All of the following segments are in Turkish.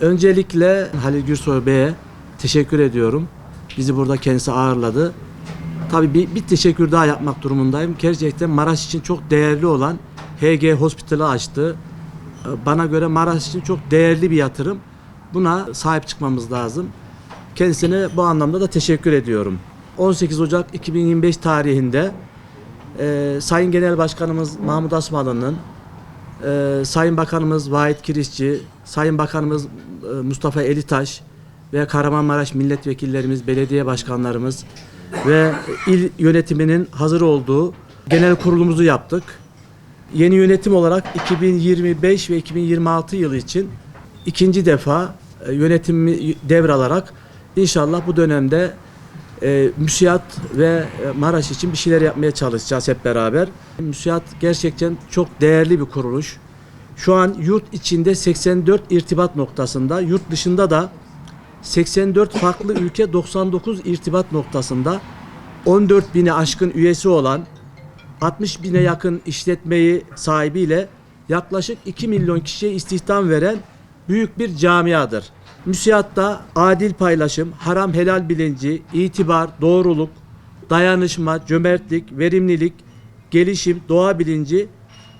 Öncelikle Halil Gürsoy Bey'e teşekkür ediyorum. Bizi burada kendisi ağırladı. Tabii bir, bir teşekkür daha yapmak durumundayım. Gerçekten Maraş için çok değerli olan HG Hospital'ı açtı. Bana göre Maraş için çok değerli bir yatırım. Buna sahip çıkmamız lazım. Kendisine bu anlamda da teşekkür ediyorum. 18 Ocak 2025 tarihinde e, Sayın Genel Başkanımız Mahmut Asmalı'nın ee, Sayın Bakanımız Vahit Kirişçi, Sayın Bakanımız e, Mustafa Elitaş ve Kahramanmaraş milletvekillerimiz, belediye başkanlarımız ve il yönetiminin hazır olduğu genel kurulumuzu yaptık. Yeni yönetim olarak 2025 ve 2026 yılı için ikinci defa e, yönetimi devralarak inşallah bu dönemde e, müsiyat ve e, Maraş için bir şeyler yapmaya çalışacağız hep beraber. Müsiyat gerçekten çok değerli bir kuruluş. Şu an yurt içinde 84 irtibat noktasında, yurt dışında da 84 farklı ülke 99 irtibat noktasında 14 bine aşkın üyesi olan 60 bine yakın işletmeyi sahibiyle yaklaşık 2 milyon kişiye istihdam veren büyük bir camiadır. Müsiyatta adil paylaşım, haram helal bilinci, itibar, doğruluk, dayanışma, cömertlik, verimlilik, gelişim, doğa bilinci,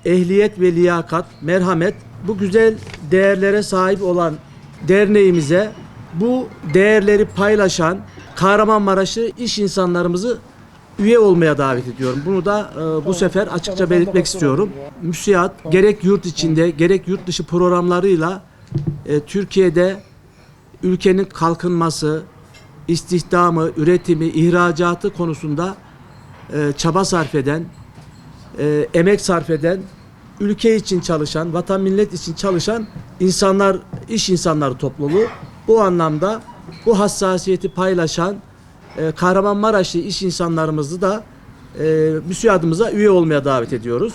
ehliyet ve liyakat, merhamet bu güzel değerlere sahip olan derneğimize bu değerleri paylaşan Kahramanmaraşlı iş insanlarımızı üye olmaya davet ediyorum. Bunu da e, bu sefer açıkça belirtmek istiyorum. Müsiat gerek yurt içinde gerek yurt dışı programlarıyla e, Türkiye'de ülkenin kalkınması, istihdamı, üretimi, ihracatı konusunda e, çaba sarf eden, e, emek sarf eden, ülke için çalışan, vatan millet için çalışan insanlar, iş insanları topluluğu. Bu anlamda bu hassasiyeti paylaşan e, Kahramanmaraşlı iş insanlarımızı da e, müsiyadımıza üye olmaya davet ediyoruz.